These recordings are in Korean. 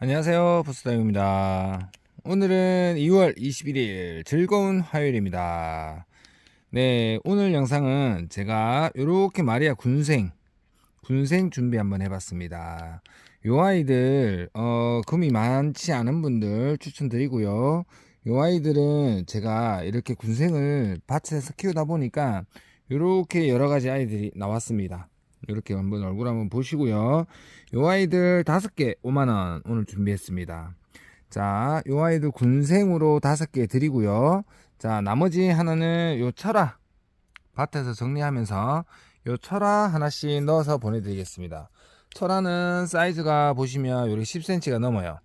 안녕하세요. 보스다입니다. 오늘은 2월 21일 즐거운 화요일입니다. 네, 오늘 영상은 제가 이렇게 마리아 군생, 군생 준비 한번 해봤습니다. 요 아이들, 어, 금이 많지 않은 분들 추천드리고요. 요 아이들은 제가 이렇게 군생을 밭에서 키우다 보니까 이렇게 여러 가지 아이들이 나왔습니다. 이렇게 한번 얼굴 한번 보시고요. 요 아이들 다섯 개 5만 원 오늘 준비했습니다. 자, 요 아이들 군생으로 다섯 개 드리고요. 자, 나머지 하나는 요 철화 밭에서 정리하면서 요 철화 하나씩 넣어서 보내드리겠습니다. 철화는 사이즈가 보시면 요렇게 10cm가 넘어요.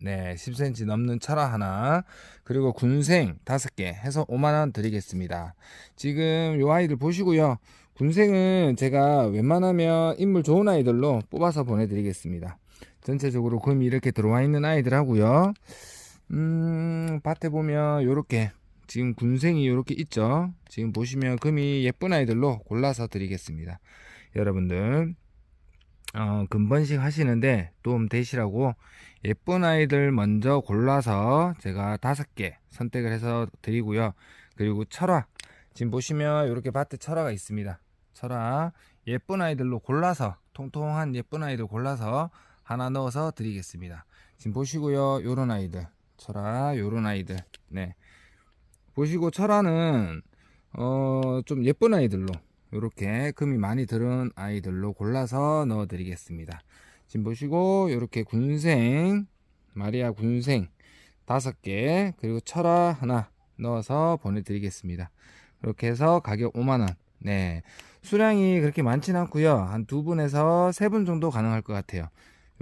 네, 10cm 넘는 철화 하나, 그리고 군생 다섯 개 해서 5만 원 드리겠습니다. 지금 요 아이들 보시고요. 군생은 제가 웬만하면 인물 좋은 아이들로 뽑아서 보내드리겠습니다. 전체적으로 금이 이렇게 들어와 있는 아이들 하고요. 음, 밭에 보면 요렇게 지금 군생이 요렇게 있죠. 지금 보시면 금이 예쁜 아이들로 골라서 드리겠습니다. 여러분들 어, 금번식 하시는데 도움 되시라고 예쁜 아이들 먼저 골라서 제가 다섯 개 선택을 해서 드리고요. 그리고 철화 지금 보시면 이렇게 밭에 철화가 있습니다. 철화 예쁜 아이들로 골라서 통통한 예쁜 아이들 골라서 하나 넣어서 드리겠습니다. 지금 보시고요. 요런 아이들 철화 요런 아이들 네 보시고 철화는 어, 좀 예쁜 아이들로 이렇게 금이 많이 들은 아이들로 골라서 넣어 드리겠습니다. 지금 보시고 이렇게 군생 마리아 군생 다섯 개 그리고 철화 하나 넣어서 보내 드리겠습니다. 이렇게 해서 가격 5만 원 네 수량이 그렇게 많지는 않고요. 한 두 분에서 세 분 정도 가능할 것 같아요.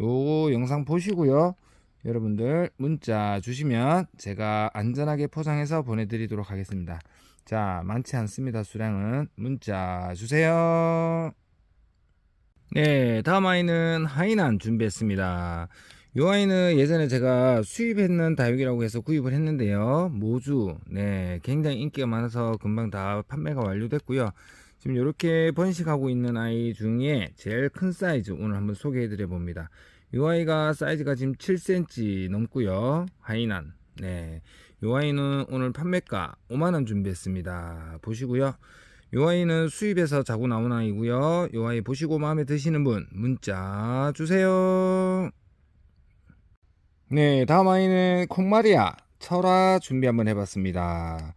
요 영상 보시고요. 여러분들 문자 주시면 제가 안전하게 포장해서 보내드리도록 하겠습니다. 자 많지 않습니다 수량은. 문자 주세요. 네 다음 아이는 하이난 준비했습니다. 이 아이는 예전에 제가 수입했는 다육이라고 해서 구입을 했는데요. 모주, 네, 굉장히 인기가 많아서 금방 다 판매가 완료됐고요. 지금 이렇게 번식하고 있는 아이 중에 제일 큰 사이즈 오늘 한번 소개해 드려 봅니다. 이 아이가 사이즈가 지금 7cm 넘고요. 하이난, 네, 이 아이는 오늘 판매가 5만원 준비했습니다. 보시고요. 이 아이는 수입해서 자고 나온 아이고요. 이 아이 보시고 마음에 드시는 분 문자 주세요. 네, 다음 아이는 콩마리아 철화 준비 한번 해봤습니다.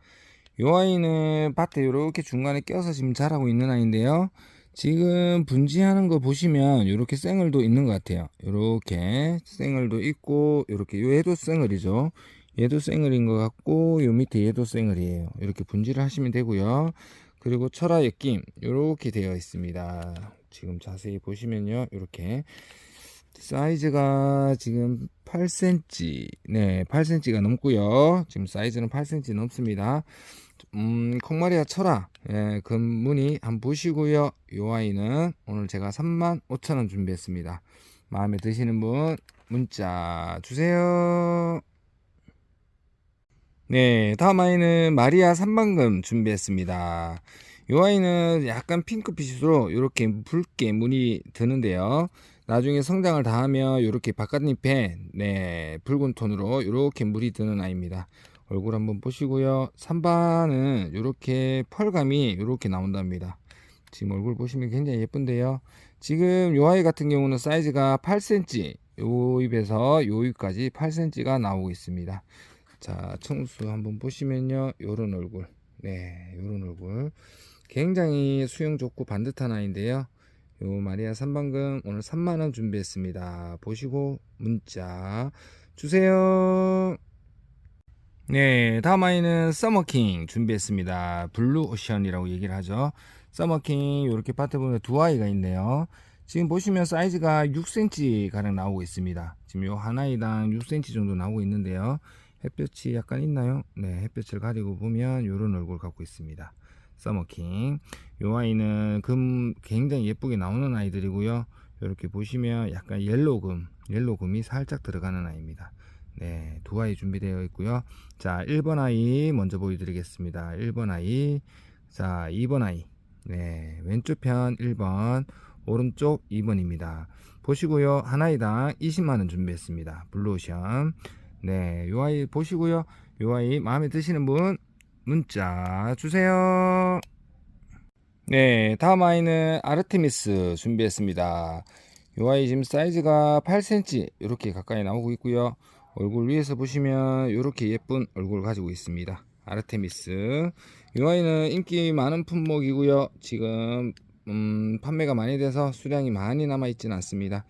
이 아이는 밭에 이렇게 중간에 껴서 지금 자라고 있는 아이인데요. 지금 분지하는 거 보시면 이렇게 생얼도 있는 것 같아요. 이렇게 생얼도 있고 이렇게 얘도 생얼이죠. 얘도 생얼인 것 같고 요 밑에 얘도 생얼이에요. 이렇게 분지를 하시면 되고요. 그리고 철화 엮임 이렇게 되어 있습니다. 지금 자세히 보시면요. 이렇게 사이즈가 지금 8cm, 네, 8cm가 넘고요. 지금 사이즈는 8cm 넘습니다. 음, 콩마리아 철화, 예, 금무늬 한번 보시고요. 요 아이는 오늘 제가 3만 5천원 준비했습니다. 마음에 드시는 분 문자 주세요. 네, 다음 아이는 마리아 3만금 준비했습니다. 요 아이는 약간 핑크빛으로 이렇게 붉게 무늬 드는데요. 나중에 성장을 다 하면 이렇게 바깥잎에 네, 붉은 톤으로 이렇게 물이 드는 아이입니다. 얼굴 한번 보시고요. 산반은 이렇게 펄감이 이렇게 나온답니다. 지금 얼굴 보시면 굉장히 예쁜데요. 지금 요 아이 같은 경우는 사이즈가 8cm, 요 입에서 요 입까지 8cm가 나오고 있습니다. 자, 청수 한번 보시면요. 요런 얼굴. 네, 요런 얼굴. 굉장히 수영 좋고 반듯한 아이인데요. 요 마리아 3방금 오늘 3만원 준비했습니다. 보시고 문자 주세요. 네, 다음 아이는 서머킹 준비했습니다. 블루 오션이라고 얘기를 하죠. 서머킹 이렇게 밭에 보면 두 아이가 있네요. 지금 보시면 사이즈가 6cm 가량 나오고 있습니다. 지금 요 하나이당 6cm 정도 나오고 있는데요. 햇볕이 약간 있나요? 네, 햇볕을 가리고 보면 이런 얼굴 갖고 있습니다. 서머킹. 요 아이는 금 굉장히 예쁘게 나오는 아이들이고요. 이렇게 보시면 약간 옐로금, 옐로금이 살짝 들어가는 아이입니다. 네, 두 아이 준비되어 있고요. 자, 1번 아이 먼저 보여드리겠습니다. 1번 아이. 자, 2번 아이. 네, 왼쪽 편 1번, 오른쪽 2번입니다. 보시고요. 한 아이당 20만원 준비했습니다. 블루오션. 네, 요 아이 보시고요. 요 아이 마음에 드시는 분 문자 주세요. 네, 다음 아이는 아르테미스 준비했습니다. 요 아이 지금 사이즈가 8cm 이렇게 가까이 나오고 있고요. 얼굴 위에서 보시면 이렇게 예쁜 얼굴을 가지고 있습니다. 아르테미스. 이 아이는 인기 많은 품목이고요. 지금 음, 판매가 많이 돼서 수량이 많이 남아 있지는 않습니다.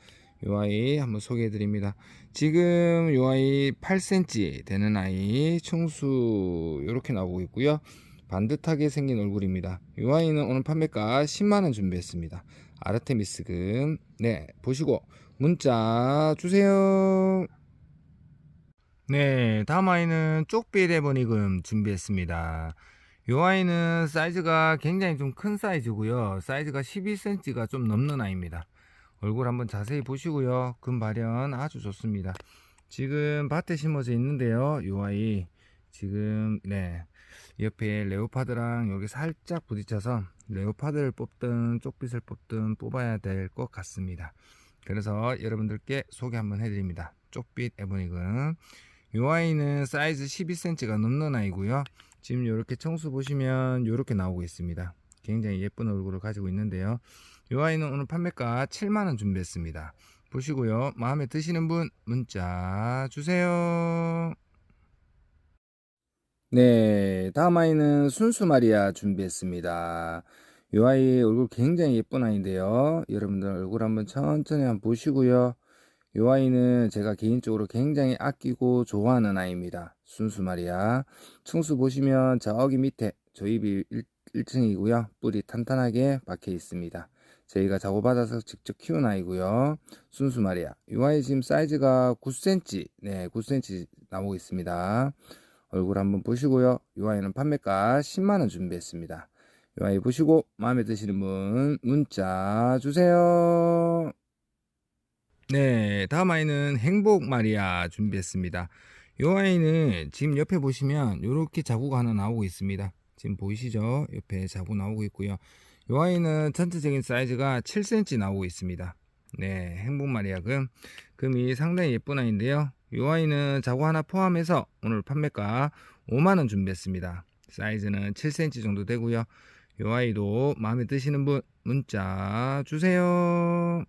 이 아이 한번 소개해 드립니다. 지금 이 아이 8cm 되는 아이 청수 이렇게 나오고 있고요. 반듯하게 생긴 얼굴입니다. 이 아이는 오늘 판매가 10만원 준비했습니다. 아르테미스금. 네, 보시고 문자 주세요. 네, 다음 아이는 쪽빛 에보니금 준비했습니다. 이 아이는 사이즈가 굉장히 좀 큰 사이즈고요. 사이즈가 12cm가 좀 넘는 아이입니다. 얼굴 한번 자세히 보시고요. 금 발현 아주 좋습니다. 지금 밭에 심어져 있는데요. 이 아이 지금 네 옆에 레오파드랑 여기 살짝 부딪혀서 레오파드를 뽑든 쪽빛을 뽑든 뽑아야 될 것 같습니다. 그래서 여러분들께 소개 한번 해드립니다. 쪽빛 에보닉은 이 아이는 사이즈 12cm가 넘는 아이고요. 지금 이렇게 청수 보시면 이렇게 나오고 있습니다. 굉장히 예쁜 얼굴을 가지고 있는데요. 이 아이는 오늘 판매가 7만원 준비했습니다. 보시고요. 마음에 드시는 분 문자 주세요. 네, 다음 아이는 순수 마리아 준비했습니다. 이 아이 얼굴 굉장히 예쁜 아이인데요. 여러분들 얼굴 한번 천천히 한번 보시고요. 이 아이는 제가 개인적으로 굉장히 아끼고 좋아하는 아이입니다. 순수 마리아. 충수 보시면 저기 밑에 조입이 1, 층이고요 뿔이 탄탄하게 박혀 있습니다. 저희가 작업받아서 직접 키운 아이고요. 순수 마리아. 이 아이 지금 사이즈가 9cm, 네, 9cm 나오고 있습니다. 얼굴 한번 보시고요. 이 아이는 판매가 10만원 준비했습니다. 이 아이 보시고 마음에 드시는 분 문자 주세요. 네, 다음 아이는 행복 마리아 준비했습니다. 이 아이는 지금 옆에 보시면 이렇게 자국 하나 나오고 있습니다. 지금 보이시죠? 옆에 자국 나오고 있고요. 이 아이는 전체적인 사이즈가 7cm 나오고 있습니다. 네, 행복 마리아 금. 금이 상당히 예쁜 아이인데요. 이 아이는 자구 하나 포함해서 오늘 판매가 5만원 준비했습니다. 사이즈는 7cm 정도 되고요. 이 아이도 마음에 드시는 분 문자 주세요.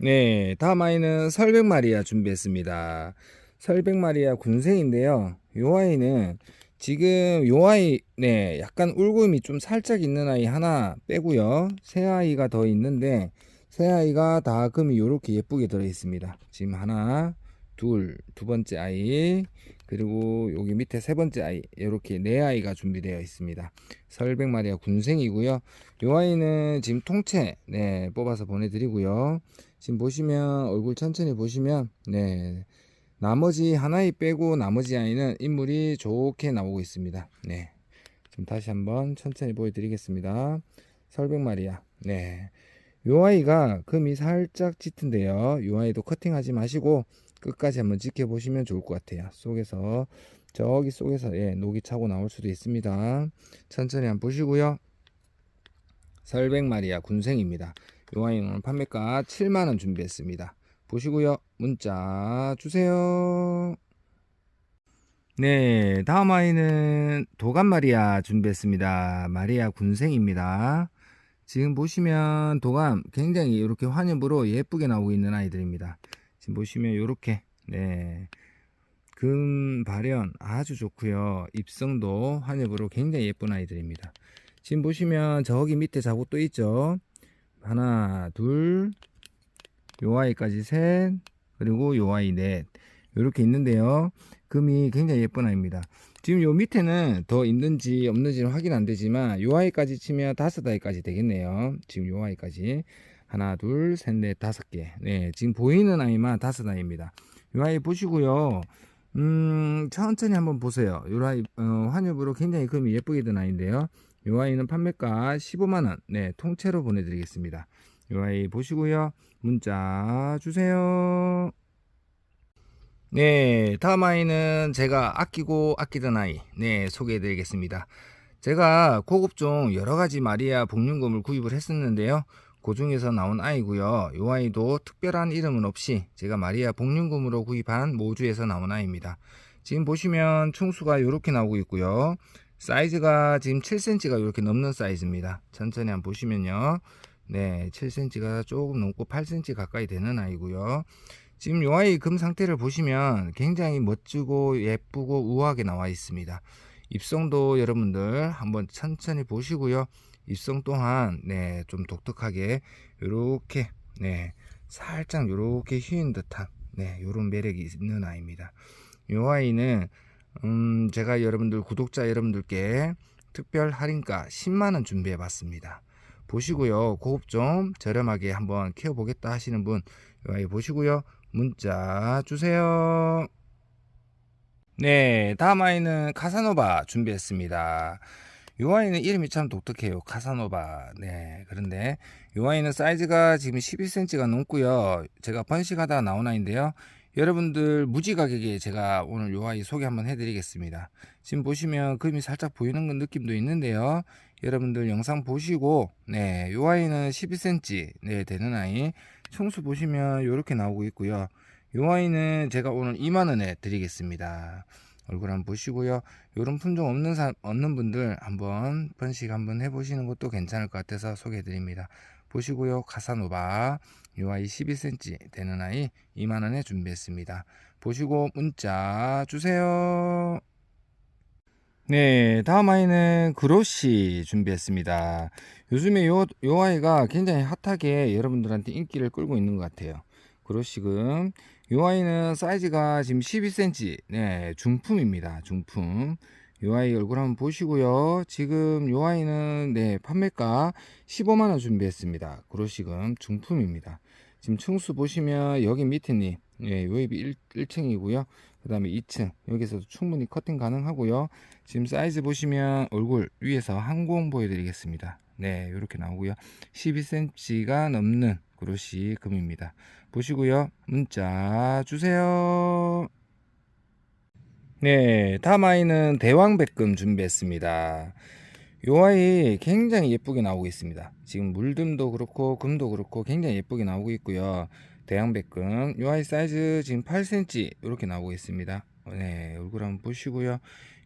네, 다음 아이는 설백마리아 준비했습니다. 설백마리아 군생인데요. 요 아이는 지금 요 아이, 네, 약간 울음이 좀 살짝 있는 아이 하나 빼고요. 새 아이가 더 있는데, 새 아이가 다 금이 요렇게 예쁘게 들어 있습니다. 지금 하나, 둘, 두 번째 아이, 그리고 여기 밑에 세 번째 아이, 이렇게 네 아이가 준비되어 있습니다. 설백마리아 군생이고요. 요 아이는 지금 통째, 네, 뽑아서 보내드리고요. 지금 보시면 얼굴 천천히 보시면 네 나머지 하나이 빼고 나머지 아이는 인물이 좋게 나오고 있습니다. 네. 지금 다시 한번 천천히 보여드리겠습니다. 설백마리아. 네. 요 아이가 금이 살짝 짙은데요. 요 아이도 커팅하지 마시고 끝까지 한번 지켜보시면 좋을 것 같아요. 속에서 저기 속에서 예, 녹이 차고 나올 수도 있습니다. 천천히 한번 보시고요. 설백마리아 군생입니다. 요 아이는 오늘 판매가 7만원 준비했습니다. 보시고요. 문자 주세요. 네, 다음 아이는 도감 마리아 준비했습니다. 마리아 군생입니다. 지금 보시면 도감 굉장히 이렇게 환엽으로 예쁘게 나오고 있는 아이들입니다. 지금 보시면 이렇게 네. 금 발현 아주 좋고요. 입성도 환엽으로 굉장히 예쁜 아이들입니다. 지금 보시면 저기 밑에 자국 또 있죠. 하나, 둘, 요 아이까지 셋, 그리고 요 아이 넷. 이렇게 있는데요. 금이 굉장히 예쁜 아이입니다. 지금 요 밑에는 더 있는지 없는지는 확인 안 되지만 요 아이까지 치면 다섯 아이까지 되겠네요. 지금 요 아이까지. 하나, 둘, 셋, 넷, 다섯 개. 네, 지금 보이는 아이만 다섯 아이입니다. 요 아이 보시고요. 음, 천천히 한번 보세요. 요 아이, 어, 환엽으로 굉장히 금이 예쁘게 든 아이인데요. 요 아이는 판매가 15만원, 네, 통째로 보내드리겠습니다. 요 아이 보시고요. 문자 주세요. 네, 다음 아이는 제가 아끼고 아끼던 아이, 네, 소개해 드리겠습니다. 제가 고급종 여러 가지 마리아 복륜금을 구입을 했었는데요. 고중에서 나온 아이고요. 이 아이도 특별한 이름은 없이 제가 마리아 복륜금으로 구입한 모주에서 나온 아이입니다. 지금 보시면 충수가 이렇게 나오고 있고요. 사이즈가 지금 7cm가 이렇게 넘는 사이즈입니다. 천천히 한번 보시면요. 네, 7cm가 조금 넘고 8cm 가까이 되는 아이고요. 지금 요 아이 금 상태를 보시면 굉장히 멋지고 예쁘고 우아하게 나와 있습니다. 입성도 여러분들 한번 천천히 보시고요. 입성 또한 네, 좀 독특하게 요렇게 네, 살짝 요렇게 휘인 듯한 네, 요런 매력이 있는 아이입니다. 요 아이는 음, 제가 여러분들 구독자 여러분들께 특별 할인가 10만 원 준비해 봤습니다. 보시고요. 고급 좀 저렴하게 한번 키워 보겠다 하시는 분요 아이 보시고요. 문자 주세요. 네, 다음 아이는 카사노바 준비했습니다. 요 아이는 이름이 참 독특해요. 카사노바. 네, 그런데 요 아이는 사이즈가 지금 12cm가 넘고요. 제가 번식하다 나온 아이인데요. 여러분들 무지 가격에 제가 오늘 요 아이 소개 한번 해드리겠습니다. 지금 보시면 금이 살짝 보이는 건 느낌도 있는데요. 여러분들 영상 보시고 네, 요 아이는 12cm 네, 되는 아이 청수 보시면 이렇게 나오고 있고요. 요 아이는 제가 오늘 2만원에 드리겠습니다. 얼굴 한번 보시고요. 요런 품종 없는 사, 없는 분들 한번 번식 한번 해보시는 것도 괜찮을 것 같아서 소개해 드립니다. 보시고요. 카사노바 요 아이 12cm 되는 아이 2만원에 준비했습니다. 보시고 문자 주세요. 네, 다음 아이는 그로시 준비했습니다. 요즘에 요, 요 아이가 굉장히 핫하게 여러분들한테 인기를 끌고 있는 것 같아요. 그로시금. 요 아이는 사이즈가 지금 12cm, 네, 중품입니다. 중품. 요 아이 얼굴 한번 보시고요. 지금 요 아이는, 네, 판매가 15만원 준비했습니다. 그로시금 중품입니다. 지금 층수 보시면 여기 밑에니, 예, 요입이 1, 1층이고요. 그 다음에 2층 여기서도 충분히 커팅 가능하고요. 지금 사이즈 보시면 얼굴 위에서 항공 보여드리겠습니다. 네 이렇게 나오고요. 12cm가 넘는 그로시 금입니다. 보시고요. 문자 주세요. 네 다음 아이는 대왕백금 준비했습니다 요 아이 굉장히 예쁘게 나오고 있습니다. 지금 물듬도 그렇고 금도 그렇고 굉장히 예쁘게 나오고 있고요. 대양백금 요 아이 사이즈 지금 8cm 이렇게 나오고 있습니다. 네 얼굴 한번 보시고요.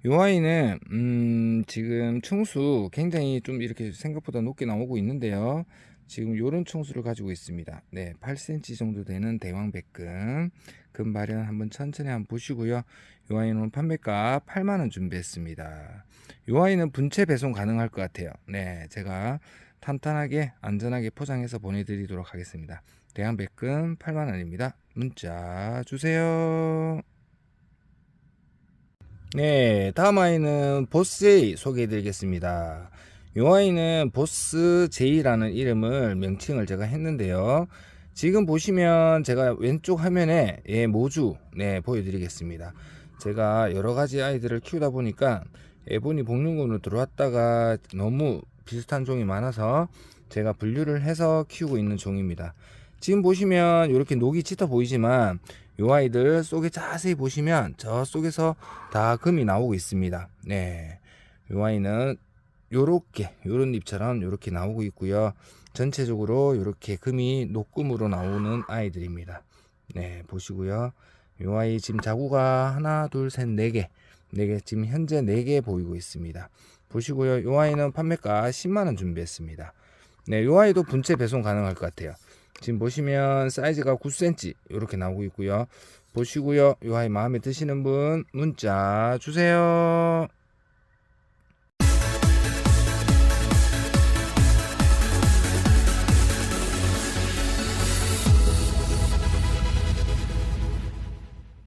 요 아이는 음 지금 충수 굉장히 좀 이렇게 생각보다 높게 나오고 있는데요 지금 요런 충수를 가지고 있습니다 네 8cm 정도 되는 대왕백금 금 발현 한번 천천히 한번 보시고요 요 아이는 판매가 8만원 준비했습니다 요 아이는 분체 배송 가능할 것 같아요 네 제가 탄탄하게 안전하게 포장해서 보내드리도록 하겠습니다 대한백금 8만원입니다. 문자 주세요. 네, 다음 아이는 보스제이 소개해 드리겠습니다. 이 아이는 보스 제이라는 이름을 명칭을 제가 했는데요. 지금 보시면 제가 왼쪽 화면에 예, 모주 네, 보여드리겠습니다. 제가 여러 가지 아이들을 키우다 보니까 애본이 복륜군으로 들어왔다가 너무 비슷한 종이 많아서 제가 분류를 해서 키우고 있는 종입니다. 지금 보시면 이렇게 녹이 짙어 보이지만 이 아이들 속에 자세히 보시면 저 속에서 다 금이 나오고 있습니다. 네. 이 아이는 요렇게 요런 잎처럼 요렇게 나오고 있고요. 전체적으로 이렇게 금이 녹금으로 나오는 아이들입니다. 네, 보시고요. 이 아이 지금 자구가 하나, 둘, 셋, 네 개. 네 개, 지금 현재 네 개 보이고 있습니다. 보시고요. 이 아이는 판매가 10만원 준비했습니다. 네, 이 아이도 분체 배송 가능할 것 같아요. 지금 보시면 사이즈가 9cm 이렇게 나오고 있고요. 보시고요. 이 아이 마음에 드시는 분 문자 주세요.